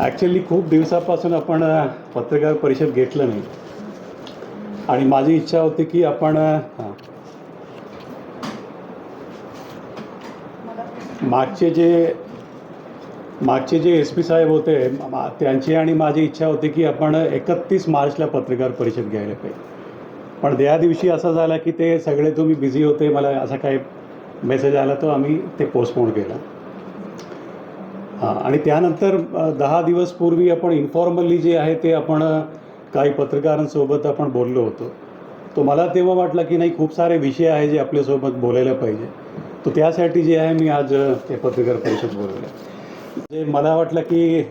Actually खूप दिवसापासून आपण पत्रकार परिषद घेतलं नाही. आणि माझी इच्छा होती की आपण मागचे जे मागचे जे एस पी साहेब होते त्यांची आणि माझी इच्छा होती की आपण एकतीस मार्चला पत्रकार परिषद घ्यायला पाहिजे. पण त्या दिवशी असं झालं की ते सगळे तुम्ही बिझी होते मला असा काही मेसेज आला तो आम्ही ते पोस्टपोन केलं. हां आणि त्यानंतर दहा दिवस पूर्वी आपण इन्फॉर्मली जे आहे ते आपण काही पत्रकारांसोबत आपण बोललो होतो. तो मला तेव्हा वाटलं की नाही खूप सारे विषय आहे जे आपल्यासोबत बोलायला पाहिजे. तो त्यासाठी जे आहे मी आज ते पत्रकार परिषद बोलवलं. जे मला वाटलं की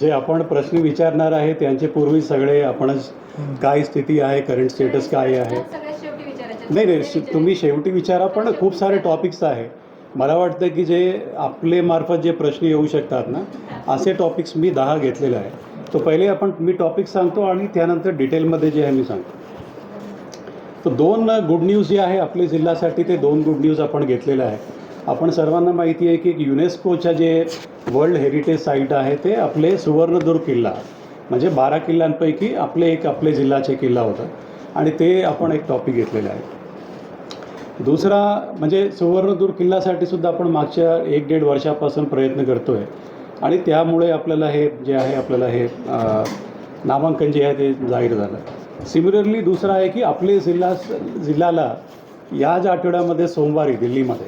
जे आपण प्रश्न विचारणार आहे त्यांचे पूर्वी सगळे आपणच काय स्थिती आहे करंट स्टेटस काय आहे? नाही नाही तुम्ही शेवटी विचारा पण खूप सारे टॉपिक्स आहे. मला वाटतं की जे आपले मार्फत जे प्रश्न येऊ शकतात ना असे टॉपिक्स मी दहा घेतलेले आहे तो पहिले आपण मी टॉपिक सांगतो आणि त्यानंतर डिटेलमध्ये जे आहे मी सांगतो. तर दोन गुड न्यूज जे आहे आपल्या जिल्ह्यासाठी ते दोन गुड न्यूज आपण घेतलेले आहे आपण सर्वांना माहिती आहे की युनेस्कोच्या जे वर्ल्ड हेरिटेज साईट आहे ते आपले सुवर्णदुर्ग किल्ला म्हणजे बारा किल्ल्यांपैकी आपले एक आपले जिल्ह्याचे किल्ला होता. आणि ते आपण एक टॉपिक घेतलेलं आहे. दुसरा म्हणजे सुवर्णदूर किल्ल्यासाठी सुद्धा आपण मागच्या एक दीड वर्षापासून प्रयत्न करतो आहे आणि त्यामुळे आपल्याला हे जे आहे आपल्याला हे नामांकन जे आहे ते जाहीर झालं. सिमिलरली दुसरं आहे की आपले जिल्हा जिल्ह्याला याच आठवड्यामध्ये सोमवारी दिल्लीमध्ये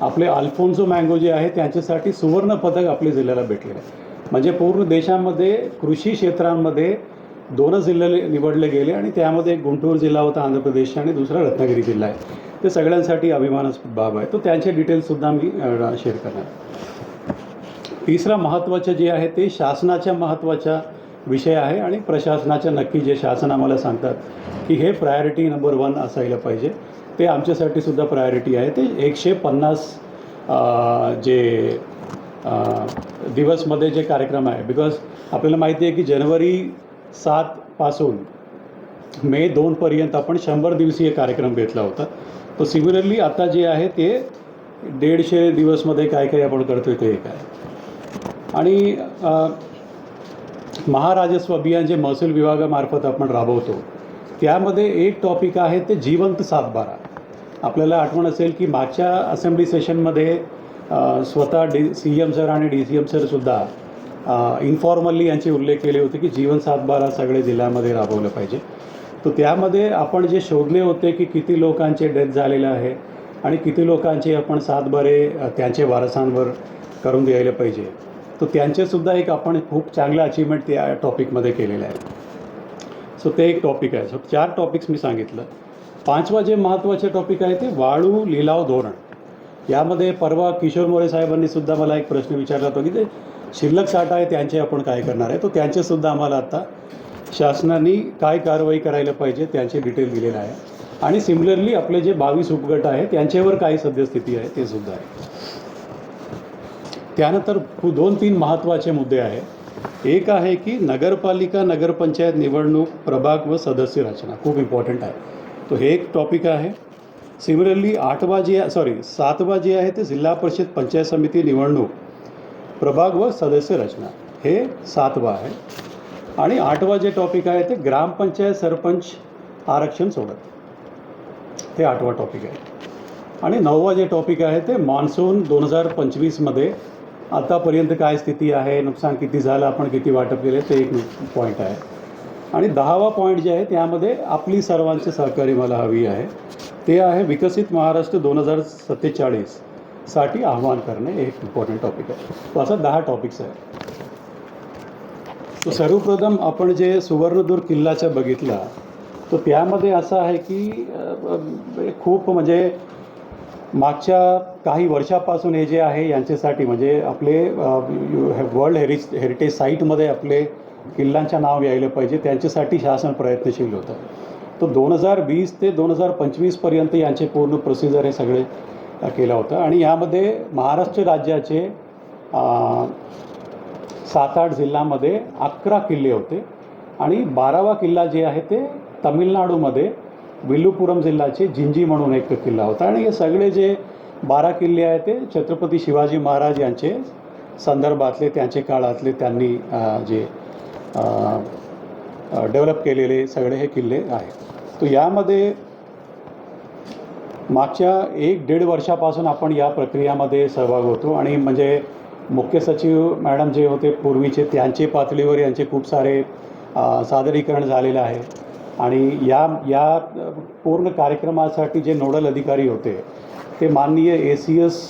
आपले अल्फोन्सो मँगो जे आहे त्यांच्यासाठी सुवर्ण पदक आपल्या जिल्ह्याला भेटलेलं आहे. म्हणजे पूर्ण देशामध्ये कृषी क्षेत्रांमध्ये दोनच जिल्हे निवडले गेले आणि त्यामध्ये एक गुंटूर जिल्हा होता आंध्र प्रदेश आणि दुसरा रत्नागिरी जिल्हा आहे. ते सगळ्यांसाठी अभिमानास्पद बाब आहे. तो त्यांचे डिटेल्ससुद्धा मी शेअर करणार तिसरा महत्त्वाचं जे आहे ते शासनाच्या महत्त्वाच्या विषय आहे आणि प्रशासनाच्या नक्की जे शासन आम्हाला सांगतात की हे प्रायोरिटी नंबर वन असायला पाहिजे. ते आमच्यासाठी सुद्धा प्रायोरिटी आहे. ते एकशे पन्नास जे दिवसमध्ये जे कार्यक्रम आहे. बिकॉज आपल्याला माहिती आहे की जनवरी सातपासून मे दोनपर्यंत आपण शंभर दिवसीय कार्यक्रम घेतला होता. तो सिमिलरली आता जे आहे ते दीडशे दिवसमध्ये काय काय आपण करतो ते एक आणि महाराजस्व अभियान जे महसूल विभागामार्फत आपण राबवतो त्यामध्ये एक टॉपिक आहे ते जिवंत सातबारा. आपल्याला आठवण असेल की मागच्या असेंब्ली सेशनमध्ये स्वतः डी सी एम सर आणि डी सी एम सरसुद्धा इन्फॉर्मली यांचे उल्लेख केले होते की जीवन सातबारा सगळे जिल्ह्यामध्ये राबवलं पाहिजे. तर त्यामध्ये आपण जे शोधले होते की किती लोकांचे डेथ झालेले आहे आणि किती लोकांचे आपण सातबारे त्यांचे वारसांवर करून द्यायला पाहिजे तर त्यांचेसुद्धा एक आपण खूप चांगलं अचिव्हमेंट त्या टॉपिकमध्ये केलेलं आहे. सो ते एक टॉपिक आहे. सो चार टॉपिक्स मी सांगितलं. पाचवा जे महत्त्वाचे टॉपिक आहे ते वाळू लिलाव धोरण. यामध्ये परवा किशोर मोरे साहेबांनी सुद्धा मला एक प्रश्न विचारला होता की ते शिल्लक साठा आहे त्यांचे आपण काय करणार आहे? तो त्यांचेसुद्धा आम्हाला आता शासनाने काय कारवाई करायला पाहिजे त्यांचे डिटेल दिलेलं आहे. आणि सिमिलरली आपले जे बावीस उपगट आहे त्यांच्यावर काय सद्यस्थिती आहे ते सुद्धा आहे. त्यानंतर दोन तीन महत्त्वाचे मुद्दे आहे एक आहे की नगरपालिका नगरपंचायत निवडणूक प्रभाग व सदस्य रचना खूप इम्पॉर्टंट आहे. तो हे एक टॉपिक आहे. सिमिलरली आठवा जे सॉरी सातवा जे आहे ते जिल्हा परिषद पंचायत समिती निवडणूक. प्रभाग व सदस्य रचना. हे सातवा आहे. आणि आठवा जे टॉपिक आहे ते ग्रामपंचायत सरपंच आरक्षण सोडत. ते आठवा टॉपिक आहे. आणि नववा जे टॉपिक आहे ते मान्सून दोन हजार पंचवीसमध्ये आतापर्यंत काय स्थिती आहे नुकसान किती झालं आपण किती वाटप केले ते एक पॉईंट आहे. आणि दहावा पॉईंट जे आहे त्यामध्ये आपली सर्वांचे सहकार्य मला हवी आहे. ते आहे विकसित महाराष्ट्र दोन हजार सत्तेचाळीस. साठी आव्हान करणे हे एक इम्पॉर्टंट टॉपिक आहे. तो असा दहा टॉपिक्स आहे. तो सर्वप्रथम आपण जे सुवर्णदूर किल्लाच्या बघितला तर त्यामध्ये असं आहे की खूप म्हणजे मागच्या काही वर्षापासून हे जे आहे यांच्यासाठी म्हणजे आपले वर्ल्ड हेरिज हेरिटेज साईटमध्ये आपले किल्ल्यांच्या नाव यायला पाहिजे. त्यांच्यासाठी शासन प्रयत्नशील होतं. तर दोन हजार वीस ते दोन हजार पंचवीसपर्यंत यांचे पूर्ण प्रोसिजर हे सगळे केलं होतं. आणि यामध्ये महाराष्ट्र राज्याचे सात आठ जिल्ह्यामध्ये अकरा किल्ले होते. आणि बारावा किल्ला जे आहे ते तमिळनाडूमध्ये विल्लुपुरम जिल्ह्याचे जिंजी म्हणून एक किल्ला होता. आणि हे सगळे जे बारा किल्ले आहेत ते छत्रपती शिवाजी महाराज यांचे संदर्भातले त्यांचे काळातले त्यांनी जे डेव्हलप केलेले सगळे हे किल्ले आहेत. तर यामध्ये मागच्या एक दीड वर्षापासून आपण या प्रक्रियामध्ये सहभाग होतो आणि म्हणजे मुख्य सचिव मॅडम जे होते पूर्वीचे त्यांचे पातळीवर यांचे खूप सारे सादरीकरण झालेलं आहे. आणि या या पूर्ण कार्यक्रमासाठी जे नोडल अधिकारी होते ते माननीय ए सी एस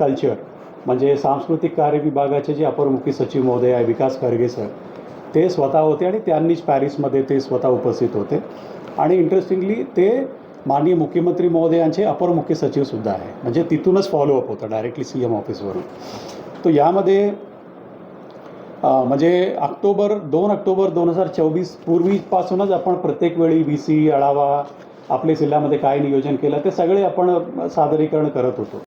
कल्चर म्हणजे सांस्कृतिक कार्य विभागाचे जे अपर मुख्य सचिव महोदय आहे विकास खरगे सर ते स्वतः होते आणि त्यांनीच पॅरिसमध्ये ते स्वतः उपस्थित होते. आणि इंटरेस्टिंगली ते माननीय मुख्यमंत्री महोदयांचे अपर मुख्य सचिवसुद्धा आहे. म्हणजे तिथूनच फॉलोअप होतं डायरेक्टली सी एम ऑफिसवरून तो यामध्ये म्हणजे ऑक्टोबर दोन ऑक्टोबर दोन हजार चोवीस पूर्वीपासूनच आपण प्रत्येक वेळी व्ही सी आढावा आपल्या जिल्ह्यामध्ये काय नियोजन केलं ते सगळे आपण सादरीकरण करत होतो.